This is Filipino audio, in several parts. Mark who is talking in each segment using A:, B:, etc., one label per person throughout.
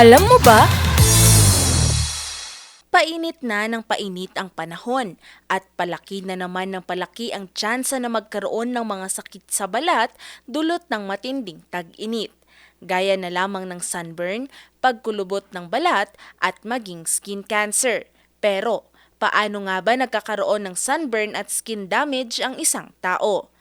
A: Alam mo ba? Painit na ng painit ang panahon at palaki na naman ng palaki ang tsansa na magkaroon ng mga sakit sa balat dulot ng matinding tag-init. Gaya na lamang ng sunburn, pagkulubot ng balat at maging skin cancer. Pero, paano nga ba nagkakaroon ng sunburn at skin damage ang isang tao?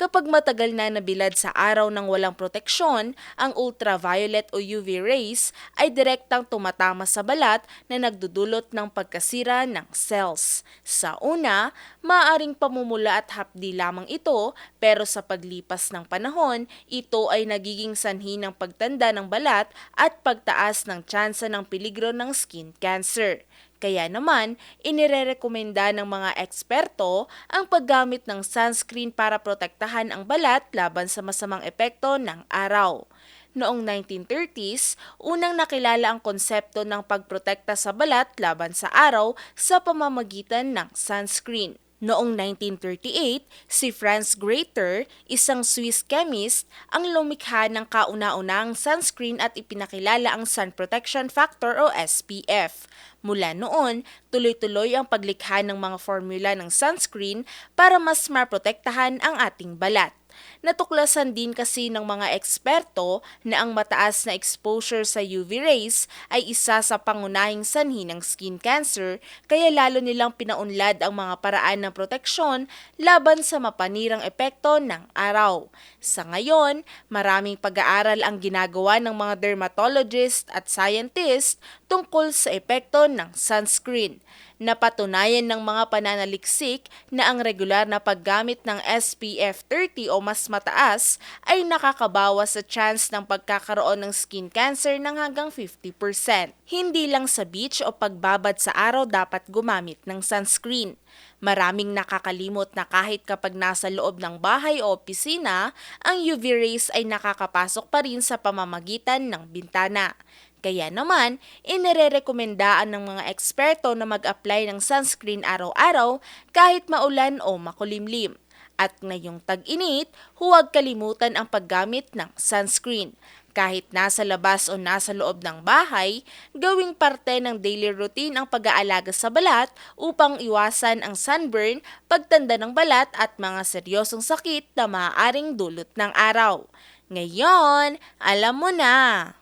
A: Kapag matagal na nabilad sa araw ng walang proteksyon, ang ultraviolet o UV rays ay direktang tumatama sa balat na nagdudulot ng pagkasira ng cells. Sa una, maaaring pamumula at hapdi lamang ito pero sa paglipas ng panahon, ito ay nagiging sanhi ng pagtanda ng balat at pagtaas ng tsansa ng peligro ng skin cancer. Kaya naman, inirerekomenda ng mga eksperto ang paggamit ng sunscreen para protektahan ang balat laban sa masamang epekto ng araw. Noong 1930s, unang nakilala ang konsepto ng pagprotekta sa balat laban sa araw sa pamamagitan ng sunscreen. Noong 1938, si Franz Graeter, isang Swiss chemist, ang lumikha ng kauna-unang sunscreen at ipinakilala ang Sun Protection Factor o SPF. Mula noon, tuloy-tuloy ang paglikha ng mga formula ng sunscreen para mas maprotektahan ang ating balat. Natuklasan din kasi ng mga eksperto na ang mataas na exposure sa UV rays ay isa sa pangunahing sanhi ng skin cancer kaya lalo nilang pinaunlad ang mga paraan ng proteksyon laban sa mapanirang epekto ng araw. Sa ngayon, maraming pag-aaral ang ginagawa ng mga dermatologist at scientist tungkol sa epekto ng sunscreen. Napatunayan ng mga pananaliksik na ang regular na paggamit ng SPF 30 o mas mataas ay nakakabawas sa chance ng pagkakaroon ng skin cancer ng hanggang 50%. Hindi lang sa beach o pagbabad sa araw dapat gumamit ng sunscreen. Maraming nakakalimot na kahit kapag nasa loob ng bahay o opisina, ang UV rays ay nakakapasok pa rin sa pamamagitan ng bintana. Kaya naman, inirerekomendaan ng mga eksperto na mag-apply ng sunscreen araw-araw kahit maulan o makulimlim. At ngayong tag-init, huwag kalimutan ang paggamit ng sunscreen. Kahit nasa labas o nasa loob ng bahay, gawing parte ng daily routine ang pag-aalaga sa balat upang iwasan ang sunburn, pagtanda ng balat at mga seryosong sakit na maaaring dulot ng araw. Ngayon, alam mo na!